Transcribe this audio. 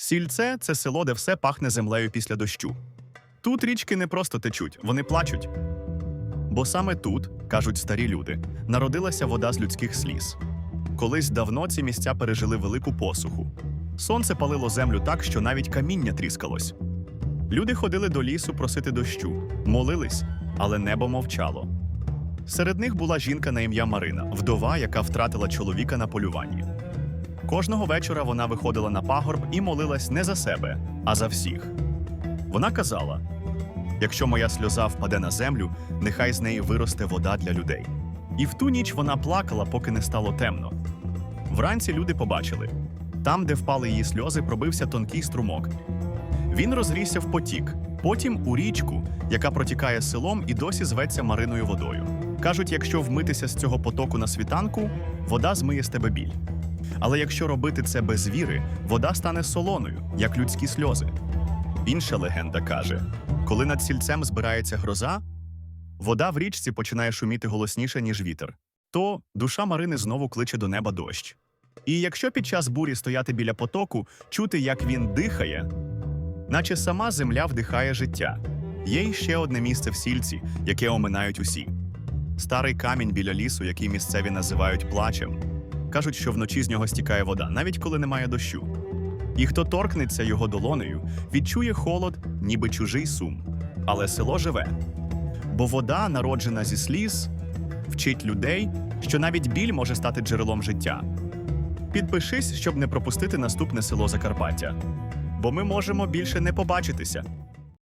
Сільце це село, де все пахне землею після дощу. Тут річки не просто течуть, вони плачуть. Бо саме тут, кажуть старі люди, народилася вода з людських сліз. Колись давно ці місця пережили велику посуху. Сонце палило землю так, що навіть каміння тріскалось. Люди ходили до лісу просити дощу, молились, але небо мовчало. Серед них була жінка на ім'я Марина, вдова, яка втратила чоловіка на полюванні. Кожного вечора вона виходила на пагорб і молилась не за себе, а за всіх. Вона казала: якщо моя сльоза впаде на землю, нехай з неї виросте вода для людей. І в ту ніч вона плакала, поки не стало темно. Вранці люди побачили там, де впали її сльози, пробився тонкий струмок. Він розрісся в потік, потім у річку, яка протікає селом і досі зветься Мариною водою. Кажуть, якщо вмитися з цього потоку на світанку, вода змиє з тебе біль. Але якщо робити це без віри, вода стане солоною, як людські сльози. Інша легенда каже: коли над сільцем збирається гроза, вода в річці починає шуміти голосніше, ніж вітер. То душа Марини знову кличе до неба дощ. І якщо під час бурі стояти біля потоку, чути, як він дихає, наче сама земля вдихає життя. Є й ще одне місце в сільці, яке оминають усі: старий камінь біля лісу, який місцеві називають плачем. Кажуть, що вночі з нього стікає вода, навіть коли немає дощу. І хто торкнеться його долонею, відчує холод, ніби чужий сум. Але село живе. Бо вода, народжена зі сліз, вчить людей, що навіть біль може стати джерелом життя. Підпишись, щоб не пропустити наступне село Закарпаття. Бо ми можемо більше не побачитися.